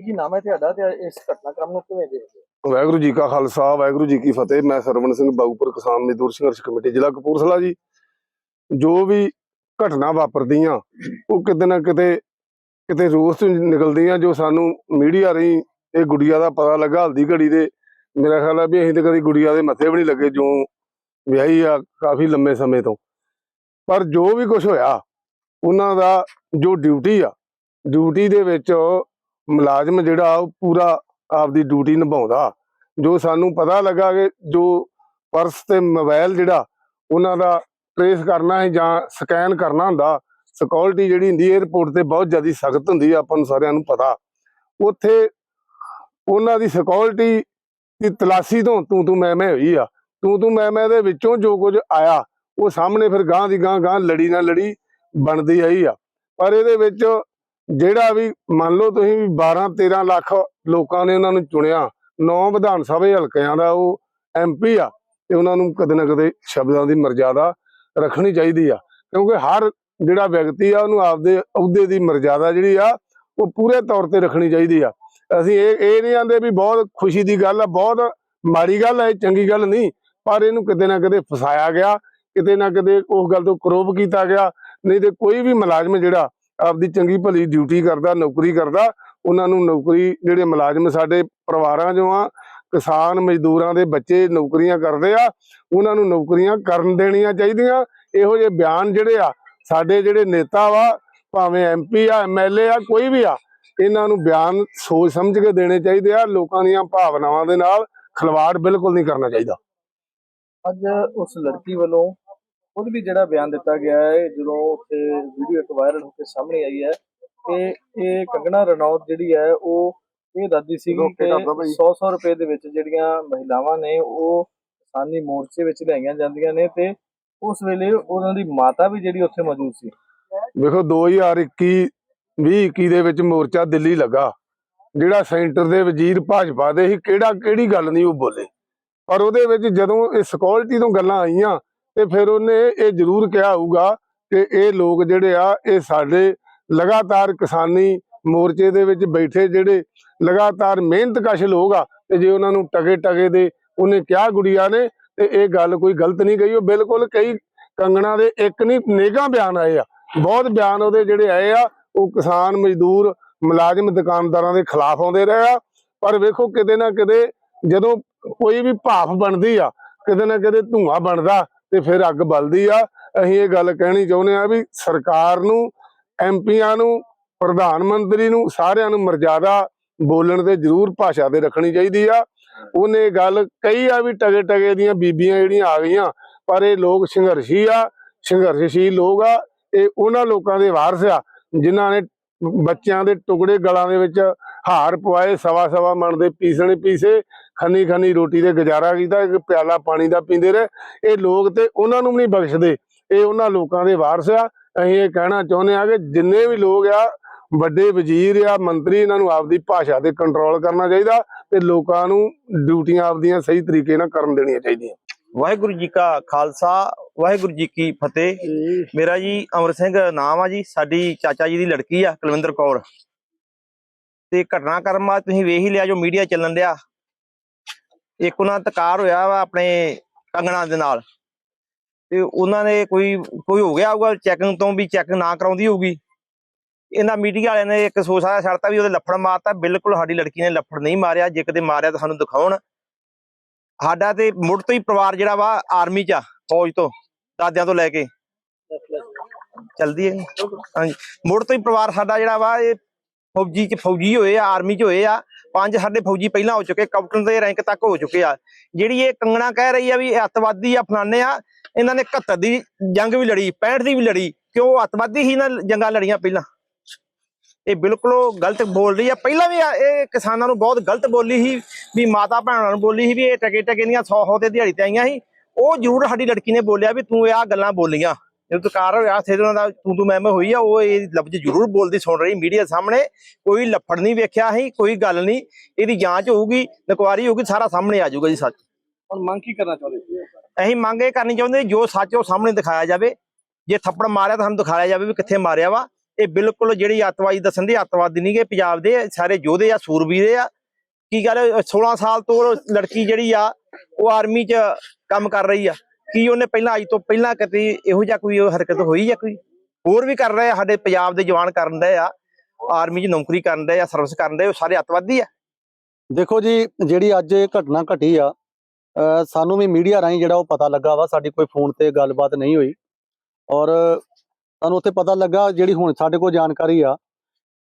ਹਾਂਜੀ ਕੀ ਨਾਮ ਹੈ ਤੁਹਾਡਾ ਤੇ ਇਸ ਘਟਨਾਕ੍ਰਮ ਨੂੰ ਕਿਵੇਂ ਦੇਖਦੇ ਹੋ? ਵਾਹਿਗੁਰੂ ਜੀ ਕਾ ਖਾਲਸਾ, ਵਾਹਿਗੁਰੂ ਜੀ ਕੀ ਫਤਿਹ। ਮੈਂ ਸਰਵਣ ਸਿੰਘ ਬਾਗੂਪੁਰ ਕਿਸਾਨ ਮਜ਼ਦੂਰ ਸੰਘਰਸ਼ ਕਮੇਟੀ, ਜ਼ਿਲ੍ਹਾ ਕਪੂਰਥਲਾ ਜੀ। ਜੋ ਵੀ ਘਟਨਾ ਵਾਪਰਦੀਆਂ, ਉਹ ਕਿਤੇ ਨਾ ਕਿਤੇ ਕਿਤੇ ਰੋਸ ਤੋਂ ਨਿਕਲਦੀਆਂ, ਜੋ ਸਾਨੂੰ ਮੀਡੀਆ ਰਾਹੀਂ ਇਹ ਗੁੜੀਆ ਦਾ ਪਤਾ ਲੱਗਾ, ਹਲਦੀ ਘੜੀ ਦੇ। ਮੇਰਾ ਖਿਆਲ ਹੈ ਵੀ ਅਸੀਂ ਤੇ ਕਦੀ ਗੁੜੀਆ ਦੇ ਮੱਥੇ ਵੀ ਨਹੀਂ ਲੱਗੇ ਜੋ ਵਿਆਹੀ ਆ ਕਾਫੀ ਲੰਮੇ ਸਮੇਂ ਤੋਂ। ਪਰ ਜੋ ਵੀ ਕੁਝ ਹੋਇਆ, ਉਹਨਾਂ ਦਾ ਜੋ ਡਿਊਟੀ ਆ, ਡਿਊਟੀ ਦੇ ਵਿੱਚ ਮੁਲਾਜ਼ਮ ਜਿਹੜਾ ਉਹ ਪੂਰਾ ਆਪਦੀ ਡਿਊਟੀ ਨਿਭਾਉਂਦਾ। ਜੋ ਸਾਨੂੰ ਪਤਾ ਲੱਗਾ ਕਿ ਜੋ ਪਰਸ ਤੇ ਮੋਬਾਈਲ ਜਿਹੜਾ, ਉਹਨਾਂ ਦਾ ਟ੍ਰੇਸ ਕਰਨਾ ਹੈ ਜਾਂ ਸਕੈਨ ਕਰਨਾ ਹੁੰਦਾ ਸਿਕਿਉਰਿਟੀ ਜਿਹੜੀ ਹੁੰਦੀ ਹੈ ਤੇ ਬਹੁਤ ਜ਼ਿਆਦਾ ਸਖਤ ਹੁੰਦੀ ਹੈ, ਆਪਾਂ ਨੂੰ ਸਾਰਿਆਂ ਨੂੰ ਪਤਾ। ਉੱਥੇ ਉਹਨਾਂ ਦੀ ਸਿਕਿਉਰਿਟੀ ਦੀ ਤਲਾਸ਼ੀ ਤੋਂ ਤੂੰ ਤੂੰ ਮੈਂ ਮੈਂ ਹੋਈ ਆ। ਤੂੰ ਤੂੰ ਮੈਂ ਮੈਂ ਦੇ ਵਿੱਚੋਂ ਜੋ ਕੁਝ ਆਇਆ, ਉਹ ਸਾਹਮਣੇ ਫਿਰ ਗਾਂ ਦੀ ਗਾਂ ਗਾਂ ਲੜੀ ਨਾ ਲੜੀ ਬਣਦੀ ਆਈ ਆ। ਪਰ ਇਹਦੇ ਵਿੱਚ ਜਿਹੜਾ ਵੀ ਮੰਨ ਲਓ ਤੁਸੀਂ ਵੀ 12 13 ਲੱਖ ਲੋਕਾਂ ਨੇ ਉਹਨਾਂ ਨੂੰ ਚੁਣਿਆ, ਨੌ ਵਿਧਾਨ ਸਭਾ ਹਲਕਿਆਂ ਦਾ ਉਹ ਐਮਪੀ ਆ, ਤੇ ਉਹਨਾਂ ਨੂੰ ਕਦੇ ਨਾ ਕਦੇ ਸ਼ਬਦਾਂ ਦੀ ਮਰਜ਼ਾਦਾ ਰੱਖਣੀ ਚਾਹੀਦੀ ਆ, ਕਿਉਂਕਿ ਹਰ ਜਿਹੜਾ ਵਿਅਕਤੀ ਆ ਉਹਨੂੰ ਆਪਦੇ ਅਹੁਦੇ ਦੀ ਮਰਜ਼ਾਦਾ ਜਿਹੜੀ ਆ, ਉਹ ਪੂਰੇ ਤੌਰ ਤੇ ਰੱਖਣੀ ਚਾਹੀਦੀ ਆ। ਅਸੀਂ ਇਹ ਇਹ ਨਹੀਂ ਆਂਦੇ ਵੀ ਬਹੁਤ ਖੁਸ਼ੀ ਦੀ ਗੱਲ ਆ, ਬਹੁਤ ਮਾੜੀ ਗੱਲ ਆ, ਇਹ ਚੰਗੀ ਗੱਲ ਨਹੀਂ, ਪਰ ਇਹਨੂੰ ਕਿਤੇ ਨਾ ਕਿਤੇ ਫਸਾਇਆ ਗਿਆ, ਕਿਤੇ ਨਾ ਕਿਤੇ ਉਸ ਗੱਲ ਤੋਂ ਕਰੋਪ ਕੀਤਾ ਗਿਆ, ਨਹੀਂ ਤੇ ਕੋਈ ਵੀ ਮੁਲਾਜ਼ਮ ਜਿਹੜਾ ਆਪਦੀ ਚੰਗੀ ਭਲੀ ਡਿਊਟੀ ਕਰਦਾ, ਨੌਕਰੀ ਕਰਦਾ, ਉਹਨਾਂ ਨੂੰ ਨੌਕਰੀ ਜਿਹੜੇ ਮੁਲਾਜ਼ਮ ਸਾਡੇ ਪਰਿਵਾਰਾਂ ਚੋਂ ਆ, ਕਿਸਾਨ ਮਜ਼ਦੂਰਾਂ ਦੇ ਬੱਚੇ ਨੌਕਰੀਆਂ ਕਰਦੇ ਆ, ਉਹਨਾਂ ਨੂੰ ਨੌਕਰੀਆਂ ਕਰਨ ਦੇਣੀਆਂ ਚਾਹੀਦੀਆਂ। ਇਹੋ ਜਿਹੇ ਬਿਆਨ ਜਿਹੜੇ ਆ, ਸਾਡੇ ਜਿਹੜੇ ਨੇਤਾ ਵਾ, ਭਾਵੇਂ ਐਮਪੀ ਆ ਐਮਐਲਏ ਆ, ਕੋਈ ਵੀ ਆ, ਇਹਨਾਂ ਨੂੰ ਬਿਆਨ ਸੋਚ ਸਮਝ ਕੇ ਦੇਣੇ ਚਾਹੀਦੇ ਆ, ਲੋਕਾਂ ਦੀਆਂ ਭਾਵਨਾਵਾਂ ਦੇ ਨਾਲ ਖਿਲਵਾੜ ਬਿਲਕੁਲ ਨਹੀਂ ਕਰਨਾ ਚਾਹੀਦਾ। ਅੱਜ ਉਸ ਲੜਕੀ ਵੱਲੋਂ ਖੁਦ ਵੀ ਜਿਹੜਾ ਬਿਆਨ ਦਿੱਤਾ ਗਿਆ ਹੈ ਜਦੋਂ ਉੱਥੇ ਵੀਡੀਓ ਇੱਕ ਵਾਇਰਲ ਹੋ ਕੇ ਸਾਹਮਣੇ ਆਈ ਹੈ ਕਿ ਇਹ ਕੰਗਣਾ ਰਣੌਤ ਜਿਹੜੀ ਹੈ ਉਹ ਇਹ ਦੱਸਦੀ ਸੀਗੀ ਕਿ 100-100 ਰੁਪਏ ਦੇ ਵਿੱਚ ਜਿਹੜੀਆਂ ਮਹਿਲਾਵਾਂ ਨੇ ਉਹ ਕਿਸਾਨੀ ਮੋਰਚੇ ਵਿੱਚ ਲਿਆਈਆਂ ਜਾਂਦੀਆਂ ਨੇ ਤੇ ਉਸ ਵੇਲੇ ਉਹਨਾਂ ਦੀ ਮਾਤਾ ਵੀ ਜਿਹੜੀ ਉੱਥੇ ਮੌਜੂਦ ਸੀ। ਵੇਖੋ 2021 2021 ਦੇ ਵਿੱਚ ਮੋਰਚਾ ਦਿੱਲੀ ਲੱਗਾ ਜਿਹੜਾ ਸੈਂਟਰ ਦੇ ਵਜ਼ੀਰ ਭਾਜਪਾ ਦੇ ਸੀ ਕਿਹੜਾ ਕਿਹੜੀ ਗੱਲ ਨਹੀਂ ਉਹ ਬੋਲੇ। ਪਰ ਉਹਦੇ ਵਿੱਚ ਜਦੋਂ ਇਹ ਸਿਕਿਉਰਿਟੀ ਤੋਂ ਗੱਲਾਂ ਆਈਆਂ ਤੇ ਫਿਰ ਉਹਨੇ ਇਹ ਜ਼ਰੂਰ ਕਿਹਾ ਹੋਊਗਾ ਕਿ ਇਹ ਲੋਕ ਜਿਹੜੇ ਆ, ਇਹ ਸਾਡੇ ਲਗਾਤਾਰ ਕਿਸਾਨੀ ਮੋਰਚੇ ਦੇ ਵਿੱਚ ਬੈਠੇ ਜਿਹੜੇ ਲਗਾਤਾਰ ਮਿਹਨਤਕਸ਼ ਲੋਕ ਆ, ਤੇ ਜੇ ਉਹਨਾਂ ਨੂੰ ਟਗੇ ਟਗੇ ਦੇ ਉਹਨੇ ਕਿਹਾ ਗੁੜੀਆ ਨੇ, ਤੇ ਇਹ ਗੱਲ ਕੋਈ ਗਲਤ ਨਹੀਂ ਗਈ ਉਹ ਬਿਲਕੁਲ ਕਈ ਕੰਗਣਾ ਦੇ ਇੱਕ ਨਹੀਂ ਨੇਗਾ ਬਿਆਨ ਆਏ ਆ। ਬਹੁਤ ਬਿਆਨ ਉਹਦੇ ਜਿਹੜੇ ਆਏ ਆ, ਉਹ ਕਿਸਾਨ ਮਜ਼ਦੂਰ ਮੁਲਾਜ਼ਮ ਦੁਕਾਨਦਾਰਾਂ ਦੇ ਖਿਲਾਫ ਆਉਂਦੇ ਰਹੇ ਆ। ਪਰ ਵੇਖੋ ਕਿਤੇ ਨਾ ਕਿਤੇ ਜਦੋਂ ਕੋਈ ਵੀ ਭਾਫ ਬਣਦੀ ਆ, ਕਿਤੇ ਨਾ ਕਿਤੇ ਧੂਆਂ ਬਣਦਾ ਤੇ ਫਿਰ ਅੱਗ ਬਲਦੀ ਆ। ਅਸੀਂ ਇਹ ਗੱਲ ਕਹਿਣੀ ਚਾਹੁੰਦੇ ਆ ਵੀ ਸਰਕਾਰ ਨੂੰ ਐਮਪੀਆਂ ਨੂੰ, ਪ੍ਰਧਾਨ ਮੰਤਰੀ ਨੂੰ ਸਾਰਿਆਂ ਨੂੰ ਮਰਜ਼ਾਦਾ ਬੋਲਣ ਤੇ ਜ਼ਰੂਰ ਭਾਸ਼ਾ ਤੇ ਰੱਖਣੀ ਚਾਹੀਦੀ ਆ। ਉਹਨੇ ਗੱਲ ਕਹੀ ਆ ਵੀ ਟਗੇ ਟਗੇ ਦੀਆਂ ਬੀਬੀਆਂ ਜਿਹੜੀਆਂ ਆ ਗਈਆਂ, ਪਰ ਇਹ ਲੋਕ ਸੰਘਰਸ਼ੀ ਆ, ਸੰਘਰਸ਼ਸ਼ੀਲ ਲੋਕ ਆ, ਇਹ ਉਹਨਾਂ ਲੋਕਾਂ ਦੇ ਵਾਰਸ ਆ, ਜਿਨ੍ਹਾਂ ਨੇ ਬੱਚਿਆਂ ਦੇ ਟੁਕੜੇ ਗਲਾਂ ਦੇ ਵਿੱਚ ਹਾਰ ਪਵਾਏ, ਸਵਾ ਸਵਾ ਮਣ ਦੇ ਪੀਸਣੇ ਪੀਸੇ, ਖੰਨੀ ਖੰਨੀ ਰੋਟੀ ਦੇ ਗੁਜ਼ਾਰਾ ਕੀਤਾ, ਇੱਕ ਪਿਆਲਾ ਪਾਣੀ ਦਾ ਪੀਂਦੇ ਰਹੇ। ਇਹ ਲੋਕ ਤੇ ਉਹਨਾਂ ਨੂੰ ਵੀ ਨਹੀਂ ਬਖਸ਼ਦੇ। ਇਹ ਉਹਨਾਂ ਲੋਕਾਂ ਦੇ ਵਾਰਸ ਆ। ਅਸੀਂ ਇਹ ਕਹਿਣਾ ਚਾਹੁੰਦੇ ਆ ਕਿ ਜਿੰਨੇ ਵੀ ਲੋਕ ਆ, ਵੱਡੇ ਵਜ਼ੀਰ ਆ, ਮੰਤਰੀ, ਇਹਨਾਂ ਨੂੰ ਆਪਦੀ ਭਾਸ਼ਾ ਤੇ ਕੰਟਰੋਲ ਕਰਨਾ ਚਾਹੀਦਾ ਤੇ ਲੋਕਾਂ ਨੂੰ ਡਿਊਟੀਆਂ ਆਪਦੀਆਂ ਸਹੀ ਤਰੀਕੇ ਨਾਲ ਕਰਨ ਦੇਣੀਆਂ ਚਾਹੀਦੀਆਂ। ਵਾਹਿਗੁਰੂ ਜੀ ਕਾ ਖਾਲਸਾ ਵਾਹਿਗੁਰੂ ਜੀ ਕੀ ਫਤਿਹ। ਮੇਰਾ ਜੀ ਅਮਰ ਸਿੰਘ ਨਾਮ ਆ ਜੀ ਸਾਡੀ ਚਾਚਾ ਜੀ ਦੀ ਲੜਕੀ ਆ ਕੁਲਵਿੰਦਰ ਕੌਰ। ਤੇ ਘਟਨਾਕ੍ਰਮ ਆ ਤੁਸੀਂ ਵੇਖ ਹੀ ਲਿਆ ਜੋ ਮੀਡੀਆ ਚੱਲਣ ਡਿਆ। ਇੱਕ ਉਹਨਾਂ ਤਕਾਰ ਹੋਇਆ ਵਾ ਆਪਣੇ ਕੰਗਣਾ ਦੇ ਨਾਲ। ਤੇ ਉਹਨਾਂ ਨੇ ਕੋਈ ਕੋਈ ਹੋ ਗਿਆ ਹੋਊਗਾ ਚੈਕਿੰਗ ਤੋਂ ਵੀ ਚੈੱਕ ਨਾ ਕਰਾਉਂਦੀ ਹੋਊਗੀ। ਇਹਨਾਂ ਮੀਡੀਆ ਵਾਲਿਆਂ ਨੇ ਇੱਕ ਸੋਚਾ ਛੱਡਤਾ ਵੀ ਉਹਦੇ ਲੱਫੜ ਮਾਰਤਾ। ਬਿਲਕੁਲ ਸਾਡੀ ਲੜਕੀ ਨੇ ਲੱਫੜ ਨਹੀਂ ਮਾਰਿਆ। ਜੇ ਕਦੇ ਮਾਰਿਆ ਤਾਂ ਸਾਨੂੰ ਦਿਖਾਉਣ। ਸਾਡਾ ਤੇ ਮੁੜ ਤੋਂ ਹੀ ਪਰਿਵਾਰ ਜਿਹੜਾ ਵਾ ਆਰਮੀ ਚ ਆ, ਫੌਜ ਤੋਂ, ਦਾਦਿਆਂ ਤੋਂ ਲੈ ਕੇ। ਚਲਦੀ ਹੈ। ਹਾਂਜੀ। ਮੁੜ ਤੋਂ ਹੀ ਪਰਿਵਾਰ ਸਾਡਾ ਜਿਹੜਾ ਵਾ, ਇਹ ਫੌਜੀ ਚ ਫੌਜੀ ਹੋਏ ਆ, ਆਰਮੀ ਚ ਹੋਏ ਆ। ਪੰਜ ਸਾਡੇ ਫੌਜੀ ਪਹਿਲਾਂ ਹੋ ਚੁੱਕੇ, ਕੈਪਟਨ ਦੇ ਰੈਂਕ ਤੱਕ ਹੋ ਚੁੱਕੇ ਆ। ਜਿਹੜੀ ਇਹ ਕੰਗਣਾ ਕਹਿ ਰਹੀ ਆ ਵੀ ਇਹ ਅੱਤਵਾਦੀ ਆ ਫਲਾਨੇ ਆ, ਇਹਨਾਂ ਨੇ 71 ਦੀ ਜੰਗ ਵੀ ਲੜੀ 65 ਦੀ ਵੀ ਲੜੀ, ਕਿਉਂ ਉਹ ਅੱਤਵਾਦੀ ਹੀ ਨਾ ਜੰਗਾਂ ਲੜੀਆਂ ਪਹਿਲਾਂ? ਇਹ ਬਿਲਕੁਲ ਗਲਤ ਬੋਲ ਰਹੀ ਆ। ਪਹਿਲਾਂ ਵੀ ਇਹ ਕਿਸਾਨਾਂ ਨੂੰ ਬਹੁਤ ਗਲਤ ਬੋਲੀ ਸੀ ਵੀ ਮਾਤਾ ਭੈਣਾਂ ਨੂੰ ਬੋਲੀ ਸੀ ਵੀ ਇਹ ਟਕੇ ਟਕੇ ਦੀਆਂ 100 100 ਤੇ ਦਿਹਾੜੀ ਤੇ ਆਈਆਂ ਸੀ। ਉਹ ਜ਼ਰੂਰ ਸਾਡੀ ਲੜਕੀ ਨੇ ਬੋਲਿਆ ਵੀ ਤੂੰ ਇਹ ਆ ਗੱਲਾਂ ਬੋਲੀਆਂ। ਜਦੋਂ ਤਕਾਰ ਹੋਇਆ ਸੇ ਉਹਨਾਂ ਦਾ ਤੂੰ ਤੂੰ ਮੈਂ ਮੈਂ ਹੋਈ ਆ ਉਹ ਇਹ ਲਫ਼ਜ਼ ਜ਼ਰੂਰ ਬੋਲਦੀ ਸੁਣ ਰਹੀ ਮੀਡੀਆ ਸਾਹਮਣੇ। ਕੋਈ ਲੱਫੜ ਨਹੀਂ ਵੇਖਿਆ ਸੀ ਕੋਈ ਗੱਲ ਨਹੀਂ। ਇਹਦੀ ਜਾਂਚ ਹੋਊਗੀ ਨਕਵਾਰੀ ਹੋਊਗੀ ਸਾਰਾ ਸਾਹਮਣੇ ਆ ਜਾਊਗਾ ਜੀ ਸੱਚ। ਹੁਣ ਮੰਗ ਕੀ ਕਰਨਾ ਚਾਹੁੰਦੇ ਸੀ? ਅਸੀਂ ਮੰਗ ਇਹ ਕਰਨੀ ਚਾਹੁੰਦੇ ਜੋ ਸੱਚ ਉਹ ਸਾਹਮਣੇ ਦਿਖਾਇਆ ਜਾਵੇ। ਜੇ ਥੱਪੜ ਮਾਰਿਆ ਤਾਂ ਸਾਨੂੰ ਦਿਖਾਇਆ ਜਾਵੇ ਵੀ ਕਿੱਥੇ ਮਾਰਿਆ ਵਾ। ਇਹ ਬਿਲਕੁਲ ਜਿਹੜੀ ਅੱਤਵਾਦੀ ਦੱਸਣ ਦੇ ਅੱਤਵਾਦੀ ਨਹੀਂਗੇ ਪੰਜਾਬ ਦੇ ਸਾਰੇ ਯੋਧੇ ਆ ਸੂਰਬੀਰੇ ਆ। ਕੀ ਗੱਲ 16 ਸਾਲ ਤੋਂ ਲੜਕੀ ਜਿਹੜੀ ਆ, ਉਹ ਆਰਮੀ 'ਚ ਕੰਮ ਕਰ ਰਹੀ ਆ। ਕੀ ਉਹਨੇ ਪਹਿਲਾਂ, ਅੱਜ ਤੋਂ ਪਹਿਲਾਂ ਕਦੇ ਇਹੋ ਜਿਹਾ ਕੋਈ ਹਰਕਤ ਹੋਈ ਆ ਕੋਈ ਹੋਰ ਵੀ ਕਰ ਰਹੇ ਆ? ਸਾਡੇ ਪੰਜਾਬ ਦੇ ਜਵਾਨ ਕਰਨ ਦੇ ਆ ਆਰਮੀ 'ਚ ਨੌਕਰੀ ਕਰਨ ਦੇ ਆ ਸਰਵਿਸ ਕਰਨ ਦੇ ਉਹ ਸਾਰੇ ਅੱਤਵਾਦੀ ਆ। ਦੇਖੋ ਜੀ, ਜਿਹੜੀ ਅੱਜ ਇਹ ਘਟਨਾ ਘਟੀ ਆ ਸਾਨੂੰ ਵੀ ਮੀਡੀਆ ਰਾਹੀਂ ਜਿਹੜਾ ਉਹ ਪਤਾ ਲੱਗਾ ਵਾ, ਸਾਡੀ ਕੋਈ ਫੋਨ ਤੇ ਗੱਲਬਾਤ ਨਹੀਂ ਹੋਈ। ਔਰ ਸਾਨੂੰ ਉੱਥੇ ਪਤਾ ਲੱਗਾ ਜਿਹੜੀ ਹੁਣ ਸਾਡੇ ਕੋਲ ਜਾਣਕਾਰੀ ਆ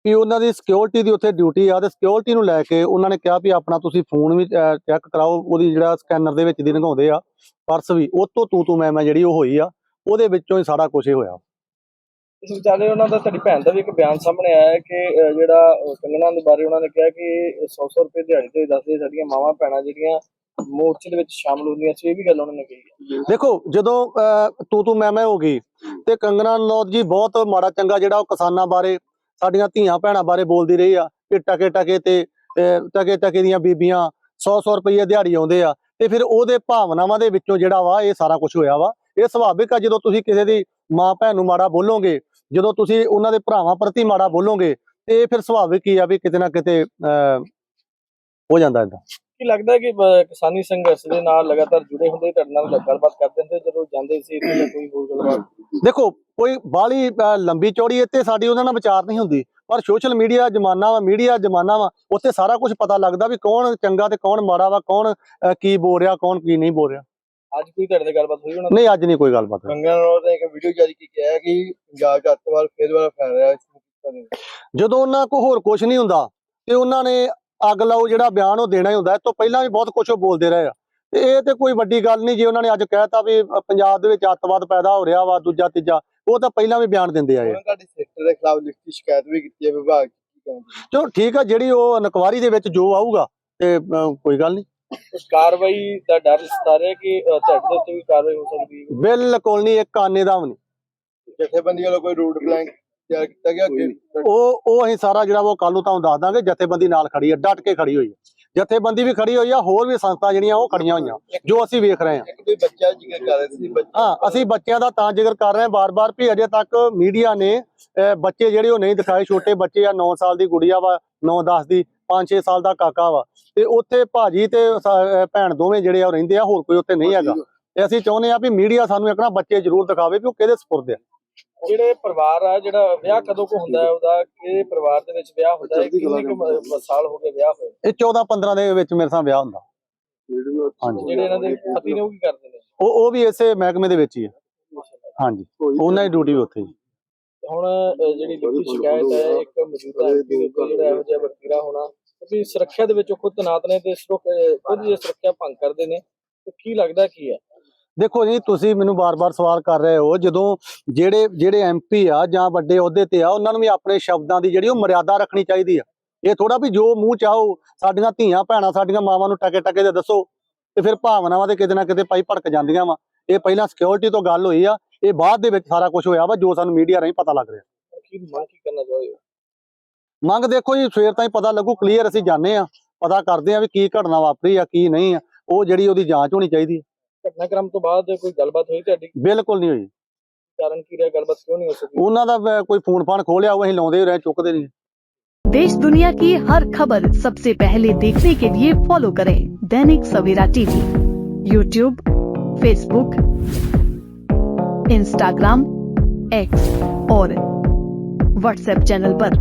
ਕਿ ਉਹਨਾਂ ਦੀ ਸਿਕਿਉਰਿਟੀ ਦੀ ਉੱਥੇ ਡਿਊਟੀ ਆ ਤੇ ਸਿਕਿਉਰਿਟੀ ਨੂੰ ਲੈ ਕੇ ਉਹਨਾਂ ਨੇ ਕਿਹਾ ਵੀ ਆਪਣਾ ਤੁਸੀਂ ਫੋਨ ਵੀ ਚੈੱਕ ਕਰਾਓ ਉਹਦੀ ਜਿਹੜਾ ਸਕੈਨਰ ਦੇ ਵਿੱਚ ਦੀ ਲੰਘਾਉਂਦੇ ਆ ਪਰਸ ਵੀ ਉਹ ਤੋਂ ਤੂੰ ਤੂੰ ਮੈਂ ਮੈਂ ਜਿਹੜੀ ਉਹ ਹੋਈ ਆ ਉਹਦੇ ਵਿੱਚੋਂ ਹੀ ਸਾਰਾ ਕੁਝ ਹੋਇਆ। ਇਸ ਵਿਚਾਲੇ ਉਹਨਾਂ ਦਾ ਤੁਹਾਡੀ ਭੈਣ ਦਾ ਵੀ ਇੱਕ ਬਿਆਨ ਸਾਹਮਣੇ ਆਇਆ ਹੈ ਕਿ ਜਿਹੜਾ ਕੰਗਣਾ ਦੇ ਬਾਰੇ ਉਹਨਾਂ ਨੇ ਕਿਹਾ ਕਿ 100-100 ਰੁਪਏ ਦਿਹਾੜੀ ਤੇ ਦੱਸਦੇ ਸਾਡੀਆਂ ਮਾਵਾਂ ਭੈਣਾਂ ਜਿਹੜੀਆਂ ਮੋਰਚੇ ਦੇ ਵਿੱਚ ਸ਼ਾਮਲ ਹੁੰਦੀਆਂ ਸੀ ਇਹ ਵੀ ਗੱਲ ਉਹਨਾਂ ਨੇ ਕਹੀ ਦੇਖੋ ਜਦੋਂ ਤੂੰ ਤੂੰ ਮੈਂ ਮੈਂ ਹੋ ਗਈ ਤੇ ਕੰਗਨਾ ਰਣੌਤ ਜੀ ਬਹੁਤ ਮਾੜਾ ਚੰਗਾ ਜਿਹੜਾ ਉਹ ਕਿਸਾਨਾਂ ਬਾਰੇ ਸਾਡੀਆਂ ਧੀਆਂ ਭੈਣਾਂ ਬਾਰੇ ਬੋਲਦੀ ਰਹੀ ਆ ਕਿ ਟਕੇ ਟਕੇ ਤੇ ਟਕੇ ਟਕੇ ਦੀਆਂ ਬੀਬੀਆਂ 100 100 ਰੁਪਏ ਦਿਹਾੜੀ ਆਉਂਦੇ ਆ ਤੇ ਫਿਰ ਉਹਦੇ ਭਾਵਨਾਵਾਂ ਦੇ ਵਿੱਚੋਂ ਜਿਹੜਾ ਵਾ ਇਹ ਸਾਰਾ ਕੁਝ ਹੋਇਆ ਵਾ। ਇਹ ਸੁਭਾਵਿਕ ਆ ਜਦੋਂ ਤੁਸੀਂ ਕਿਸੇ ਦੀ ਮਾਂ ਭੈਣ ਨੂੰ ਮਾੜਾ ਬੋਲੋਗੇ ਜਦੋਂ ਤੁਸੀਂ ਉਹਨਾਂ ਦੇ ਭਰਾਵਾਂ ਪ੍ਰਤੀ ਮਾੜਾ ਬੋਲੋਗੇ ਤੇ ਇਹ ਫਿਰ ਸੁਭਾਵਿਕ ਹੀ ਆ ਵੀ ਕਿਤੇ ਨਾ ਕਿਤੇ ਅਹ, ਹੋ ਜਾਂਦਾ ਏਦਾਂ ਕੀ ਲੱਗਦਾ ਕਿ ਕਿਸਾਨੀ ਸੰਘਰਸ਼ ਦੇ ਨਾਲ ਲਗਾਤਾਰ ਜੁੜੇ ਹੁੰਦੇ ਤੁਹਾਡੇ ਨਾਲ ਗੱਲਬਾਤ ਕਰਦੇ ਹੁੰਦੇ ਜਦੋਂ ਜਾਂਦੇ ਸੀ ਇੱਥੇ ਜਾਂ ਕੋਈ ਹੋਰ ਗੱਲਬਾਤ? ਦੇਖੋ ਕੋਈ ਬਾਹਲੀ ਅਹ, ਲੰਬੀ ਚੌੜੀ ਇੱਥੇ ਸਾਡੀ ਉਹਨਾਂ ਨਾਲ ਵਿਚਾਰ ਨਹੀਂ ਹੁੰਦੀ। ਪਰ ਸੋਸ਼ਲ ਮੀਡੀਆ ਜ਼ਮਾਨਾ ਵਾ ਮੀਡੀਆ ਜ਼ਮਾਨਾ ਵਾ ਉੱਥੇ ਸਾਰਾ ਕੁਝ ਪਤਾ ਲੱਗਦਾ ਵੀ ਕੌਣ ਚੰਗਾ ਤੇ ਕੌਣ ਮਾੜਾ ਵਾ ਕੌਣ ਅਹ, ਕੀ ਬੋਲ ਰਿਹਾ ਕੌਣ ਕੀ ਨਹੀਂ ਬੋਲ ਰਿਹਾ। ਅੱਜ ਕੋਈ ਤੁਹਾਡੇ ਨਾਲ ਗੱਲਬਾਤ ਹੋਈ ਉਹਨਾਂ ਨਹੀਂ ਅੱਜ ਨਹੀਂ ਕੋਈ ਗੱਲਬਾਤ ਕੰਗਣਾ ਰਣੌਤ ਨੇ ਇੱਕ ਵੀਡੀਓ ਜਾਰੀ ਕੀਤੀ ਹੈ ਕਿ ਪੰਜਾਬ 'ਚ ਅੱਤਵਾਦ ਫੇਰ ਵਾਲਾ ਫੈਲ ਰਿਹਾ ਜਦੋਂ ਉਹਨਾਂ ਕੋ ਹੋਰ ਕੁਝ ਨਹੀਂ ਹੁੰਦਾ ਤੇ ਉਹਨਾਂ ਨੇ ਅੱਗ ਲਾਓ ਜਿਹੜਾ ਬਿਆਨ ਉਹ ਦੇਣਾ ਹੀ ਹੁੰਦਾ ਇਸ ਤੋਂ ਪਹਿਲਾਂ ਵੀ ਬਹੁਤ ਕੁਝ ਉਹ ਬੋਲਦੇ ਰਹੇ ਆ। ਤੇ ਇਹ ਤੇ ਕੋਈ ਵੱਡੀ ਗੱਲ ਨਹੀਂ ਜੇ ਉਹਨਾਂ ਨੇ ਅੱਜ ਕਹਿਤਾ ਵੀ ਪੰਜਾਬ ਦੇ ਵਿੱਚ ਅੱਤਵਾਦ ਪੈਦਾ ਹੋ ਰਿਹਾ ਵਾ ਦੂਜਾ ਤੀਜਾ ਉਹ ਤਾਂ ਪਹਿਲਾਂ ਵੀ ਬਿਆਨ ਦਿੰਦੇ ਆਏ ਆ। ਉਹਨਾਂ ਤੁਹਾਡੀ ਸਿਸਟਰ ਦੇ ਖਿਲਾਫ ਲਿਖਤੀ ਸ਼ਿਕਾਇਤ ਵੀ ਕੀਤੀ ਹੈ ਵਿਭਾਗ 'ਚ ਕੀ ਕਹਿੰਦੇ ਚਲੋ ਠੀਕ ਆ ਜਿਹੜੀ ਉਹ ਇਨਕੁਆਰੀ ਦੇ ਵਿੱਚ ਜੋ ਆਊਗਾ ਤੇ ਕੋਈ ਗੱਲ ਨਹੀਂ। ਕਾਰਵਾਈ ਦਾ ਡਰ ਸਤਾ ਰਿਹਾ ਕਿ ਤੁਹਾਡੇ ਦੇ ਉੱਤੇ ਵੀ ਕਾਰਵਾਈ ਹੋ ਸਕਦੀ ਹੈ? ਬਿਲਕੁਲ ਨਹੀਂ ਇੱਕ ਆਨੇ ਦਾ ਵੀ ਨਹੀਂ। ਜਥੇਬੰਦੀ ਵੱਲੋਂ ਕੋਈ ਰੂਟ ਪਲਾਨ ਤਿਆਰ ਕੀਤਾ ਗਿਆ ਅੱਗੇ? ਉਹ ਉਹ ਅਸੀਂ ਸਾਰਾ ਜਿਹੜਾ ਵਾ ਉਹ ਕੱਲ ਨੂੰ ਤੁਹਾਨੂੰ ਦੱਸ ਦਾਂਗੇ ਜਥੇਬੰਦੀ ਨਾਲ ਖੜੀ ਹੈ ਡਟ ਕੇ ਖੜੀ ਹੋਈ ਹੈ ਜਥੇਬੰਦੀ ਵੀ ਖੜੀ ਹੋਈ ਆ ਹੋਰ ਵੀ ਸੰਸਥਾ ਜਿਹੜੀਆਂ ਉਹ ਖੜੀਆਂ ਹੋਈਆਂ ਜੋ ਅਸੀਂ ਵੇਖ ਰਹੇ ਹਾਂ ਇੱਕ ਕੋਈ ਬੱਚਾ ਜ਼ਿਕਰ ਕਰ ਰਿਹਾ ਸੀ ਬੱਚਾ ਹਾਂ ਅਸੀਂ ਬੱਚਿਆਂ ਦਾ ਤਾਂ ਜ਼ਿਕਰ ਕਰ ਰਹੇ ਹਾਂ ਬਾਰ-ਬਾਰ ਵੀ ਅਜੇ ਤੱਕ ਮੀਡੀਆ ਨੇ ਬੱਚੇ ਜਿਹੜੇ ਉਹ ਨਹੀਂ ਦਿਖਾਏ ਛੋਟੇ ਬੱਚੇ ਆ 9 ਸਾਲ ਦੀ ਗੁੜੀਆ ਵਾ 9-10 ਦੀ 5-6 ਸਾਲ ਦਾ ਕਾਕਾ ਵਾ। ਤੇ ਉੱਥੇ ਭਾਜੀ ਤੇ ਭੈਣ ਦੋਵੇਂ ਜਿਹੜੇ ਆ ਉਹ ਰਹਿੰਦੇ ਆ ਹੋਰ ਕੋਈ ਉੱਥੇ ਨਹੀਂ ਹੈਗਾ। ਤੇ ਅਸੀਂ ਚਾਹੁੰਦੇ ਆ ਵੀ ਮੀਡੀਆ ਸਾਨੂੰ ਇੱਕ ਨਾ ਬੱਚੇ ਜ਼ਰੂਰ ਦਿਖਾਵੇ ਵੀ ਉਹ ਕਿਹਦੇ ਸਪੁਰਦ ਆ। ਜਿਹੜੇ ਪਰਿਵਾਰ ਆ ਜਿਹੜਾ ਵਿਆਹ ਕਦੋਂ ਕੋ ਹੁੰਦਾ ਹੈ ਉਹਦਾ ਕਿ ਪਰਿਵਾਰ ਦੇ ਵਿੱਚ ਵਿਆਹ ਹੁੰਦਾ ਹੈ ਕਿੰਨੇ ਕੁ ਸਾਲ ਹੋ ਗਏ ਵਿਆਹ ਹੋਏ ਇਹ 14-15 ਦੇ ਵਿੱਚ ਮੇਰੇ ਸਾਹ ਵਿਆਹ ਹੁੰਦਾ। ਜਿਹੜੇ ਇਹਨਾਂ ਦੇ ਪਤੀ ਨੇ ਉਹ ਕੀ ਕਰਦੇ ਨੇ? ਉਹ ਉਹ ਵੀ ਇਸੇ ਮਹਿਕਮੇ ਦੇ ਵਿੱਚ ਹੀ ਆ। ਹਾਂਜੀ। ਉਹਨਾਂ ਦੀ ਡਿਊਟੀ ਵੀ ਉੱਥੇ ਹੀ ਹੁਣ ਜਿਹੜੀ ਲਿਖਤੀ ਸ਼ਿਕਾਇਤ ਹੈ ਇੱਕ ਮੌਜੂਦਾ ਐਮਪੀ ਦੇ ਉੱਤੇ ਜਿਹੜਾ ਇਹੋ ਜਿਹਾ ਵਰਤੀਰਾ ਹੋਣਾ ਕਿਉਂਕਿ ਸੁਰੱਖਿਆ ਦੇ ਵਿੱਚ ਉਹ ਖੁਦ ਤਨਾਤ ਨੇ ਤੇ ਸੁਰੱਖ- ਅਹ, ਖੁਦ ਜੇ ਸੁਰੱਖਿਆ ਭੰਗ ਕਰਦੇ ਨੇ। ਤੇ ਕੀ ਲੱਗਦਾ ਕੀ ਹੈ? ਦੇਖੋ ਜੀ ਤੁਸੀਂ ਮੈਨੂੰ ਬਾਰ-ਬਾਰ ਸਵਾਲ ਕਰ ਰਹੇ ਹੋ ਜਦੋਂ ਜਿਹੜੇ ਜਿਹੜੇ ਐਮਪੀ ਆ ਜਾਂ ਵੱਡੇ ਅਹੁਦੇ ਤੇ ਆ ਉਹਨਾਂ ਨੂੰ ਵੀ ਆਪਣੇ ਸ਼ਬਦਾਂ ਦੀ ਜਿਹੜੀ ਉਹ ਮਰਿਆਦਾ ਰੱਖਣੀ ਚਾਹੀਦੀ ਆ। ਇਹ ਥੋੜਾ ਵੀ ਜੋ ਮੂੰਹ ਚਾਹੋ ਸਾਡੀਆਂ ਧੀਆਂ ਭੈਣਾਂ ਸਾਡੀਆਂ ਮਾਵਾਂ ਨੂੰ ਟਕੇ ਟਕੇ ਦੇ ਦੱਸੋ ਤੇ ਫਿਰ ਭਾਵਨਾਵਾਂ ਤੇ ਕਿਤੇ ਨਾ ਕਿਤੇ ਪਾਈ ਭੜਕ ਜਾਂਦੀਆਂ ਵਾ। ਇਹ ਪਹਿਲਾਂ ਸਿਕਿਉਰਿਟੀ ਤੋਂ ਗੱਲ ਹੋਈ ਆ ਇਹ ਬਾਅਦ ਦੇ ਵਿੱਚ ਸਾਰਾ ਕੁਝ ਹੋਇਆ ਵਾ ਜੋ ਸਾਨੂੰ ਮੀਡੀਆ ਰਾਹੀਂ ਪਤਾ ਲੱਗ ਰਿਹਾ। ਮੰਗ ਕੀ ਕਰਨਾ ਚਾਹੁੰਦੇ ਹੋ ਮੰਗ ਦੇਖੋ ਜੀ ਸਵੇਰ ਤਾਈਂ ਪਤਾ ਲੱਗੂ ਕਲੀਅਰ ਅਸੀਂ ਜਾਣੇ ਆ ਪਤਾ ਕਰਦੇ ਆ ਵੀ ਕੀ ਘਟਨਾ ਵਾਪਰੀ ਆ ਕੀ ਨਹੀਂ ਆ ਉਹ ਜਿਹੜੀ ਉਹਦੀ ਜਾਂਚ ਹੋਣੀ ਚਾਹੀਦੀ ਹੈ ਘਟਨਾਕ੍ਰਮ ਤੋਂ ਬਾਅਦ ਕੋਈ ਗੱਲਬਾਤ ਹੋਈ ਤੁਹਾਡੀ ਬਿਲਕੁਲ ਨਹੀਂ ਹੋਈ ਕਾਰਨ ਕੀ ਰਿਹਾ ਗੱਲਬਾਤ ਕਿਉਂ ਨਹੀਂ ਹੋ ਸਕੀ ਉਹਨਾਂ ਦਾ ਅਹ, ਕੋਈ ਫੋਨ ਫਾਨ ਖੋਲਿਆ ਉਹ ਅਸੀਂ ਲਾਉਂਦੇ ਹੀ ਰਹੇ ਚੁੱਕਦੇ ਨਹੀਂ देश दुनिया की हर खबर सबसे पहले देखने के लिए फॉलो करें Dainik Savera TV YouTube Facebook Instagram X और व्हाट्सएप चैनल पर।